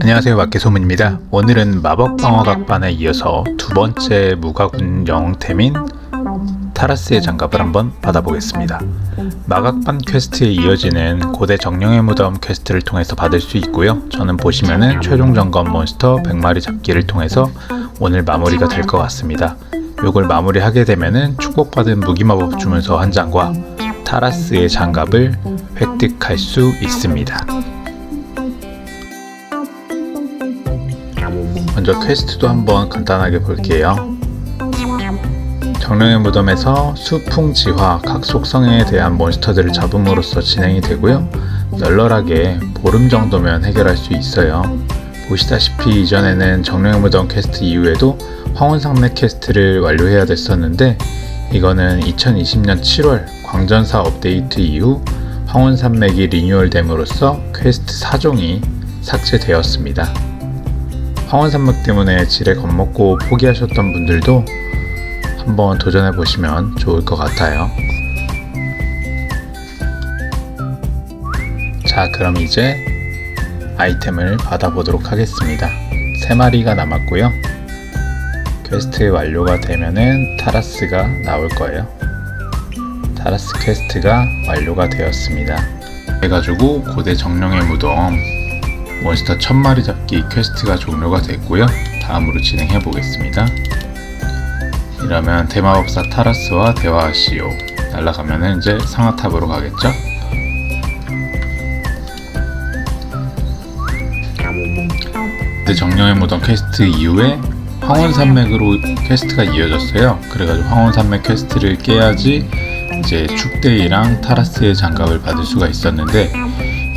안녕하세요. 마케소문입니다. 오늘은 마법방어각반에 이어서 두 번째 무가군 영웅템인 타라스의 장갑을 한번 받아보겠습니다. 마각반 퀘스트에 이어지는 고대 정령의 무덤 퀘스트를 통해서 받을 수 있고요. 저는 보시면은 최종 점검 몬스터 100마리 잡기를 통해서 오늘 마무리가 될 것 같습니다. 요걸 마무리하게 되면은 축복받은 무기마법 주문서 한 장과 타라스의 장갑을 획득할 수 있습니다 먼저 퀘스트도 한번 간단하게 볼게요. 정령의 무덤에서 수풍지화 각 속성에 대한 몬스터들을 잡음으로써 진행이 되고요. 널널하게 보름 정도면 해결할 수 있어요. 보시다시피 이전에는 정령의 무덤 퀘스트 이후에도 황혼상맥 퀘스트를 완료해야 됐었는데 이거는 2020년 7월 광전사 업데이트 이후 황혼산맥이 리뉴얼됨으로써 퀘스트 4종이 삭제되었습니다. 황혼산맥 때문에 지레 겁먹고 포기하셨던 분들도 한번 도전해 보시면 좋을 것 같아요. 자, 그럼 이제 아이템을 받아보도록 하겠습니다. 3마리가 남았고요. 퀘스트 완료가 되면은 타라스가 나올 거예요. 타라스 퀘스트가 완료가 되었습니다. 해가지고 고대 정령의 무덤 몬스터 1000마리 잡기 퀘스트가 종료가 됐고요. 다음으로 진행해 보겠습니다. 이러면 대마법사 타라스와 대화하시오. 날아가면은 이제 상하탑으로 가겠죠? 그 정령의 무덤 퀘스트 이후에 황혼산맥으로 퀘스트가 이어졌어요. 그래가지고 황혼산맥 퀘스트를 깨야지 이제 축대이랑 타라스의 장갑을 받을 수가 있었는데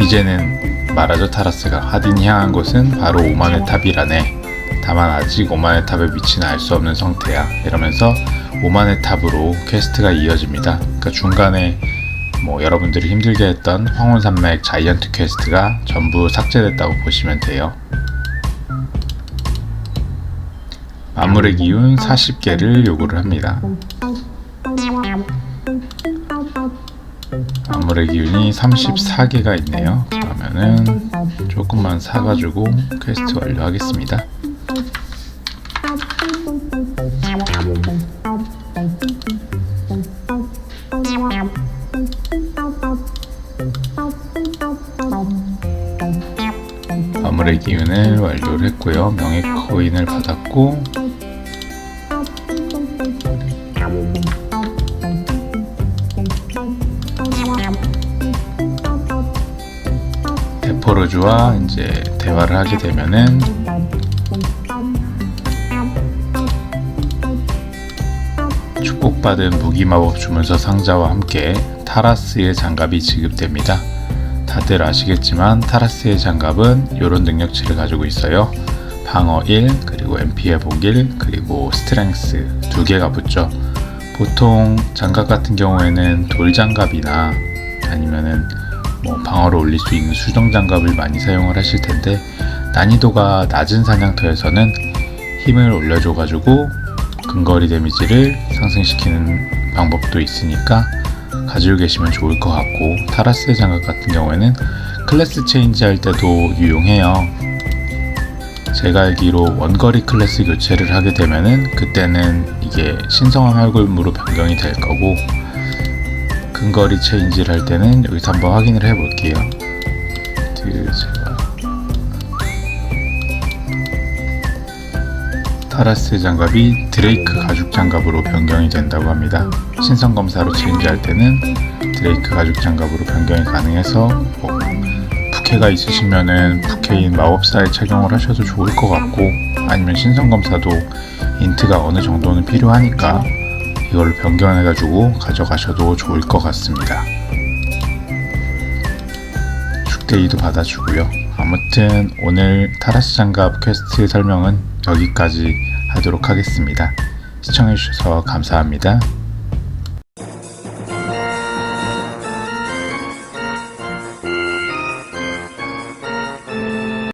이제는 말하죠 타라스가 하딘이 향한 곳은 바로 오만의 탑이라네. 다만 아직 오만의 탑의 위치는 알 수 없는 상태야. 이러면서 오만의 탑으로 퀘스트가 이어집니다. 그러니까 중간에 뭐 여러분들이 힘들게 했던 황혼산맥 자이언트 퀘스트가 전부 삭제됐다고 보시면 돼요. 마물의 기운 40개를 요구를 합니다. 마물의 기운이 34개가 있네요. 그러면은 조금만 사가지고 퀘스트 완료하겠습니다. 마물의 기운을 완료를 했고요. 명예 코인을 받았고 데포르주와 이제 대화를 하게 되면은 축복받은 무기마법 주문서 상자와 함께 타라스의 장갑이 지급됩니다. 다들 아시겠지만 타라스의 장갑은 이런 능력치를 가지고 있어요. 방어 1, 그리고 MP 회복 1, 그리고 스트렝스 두 개가 붙죠. 보통 장갑 같은 경우에는 돌장갑이나 아니면은 뭐 방어를 올릴 수 있는 수정 장갑을 많이 사용을 하실 텐데 난이도가 낮은 사냥터에서는 힘을 올려줘 가지고 근거리 데미지를 상승시키는 방법도 있으니까 가지고 계시면 좋을 것 같고 타라스의 장갑 같은 경우에는 클래스 체인지 할 때도 유용해요. 제가 알기로 원거리 클래스 교체를 하게 되면은 그때는 이게 신성한 활굴무로 변경이 될 거고 근거리 체인지를 할 때는 여기서 한번 확인을 해 볼게요. 그 타라스 장갑이 드레이크 가죽 장갑으로 변경이 된다고 합니다. 신성 검사로 체인지할 때는 드레이크 가죽 장갑으로 변경이 가능해서 뭐 부캐가 있으시면은 부캐인 마법사에 착용을 하셔도 좋을 것 같고 아니면 신성 검사도 인트가 어느 정도는 필요하니까 이걸 변경해가지고 가져가셔도 좋을 것 같습니다. 축대이도 받아주고요. 아무튼 오늘 타라스 장갑 퀘스트 설명은 여기까지 하도록 하겠습니다. 시청해주셔서 감사합니다.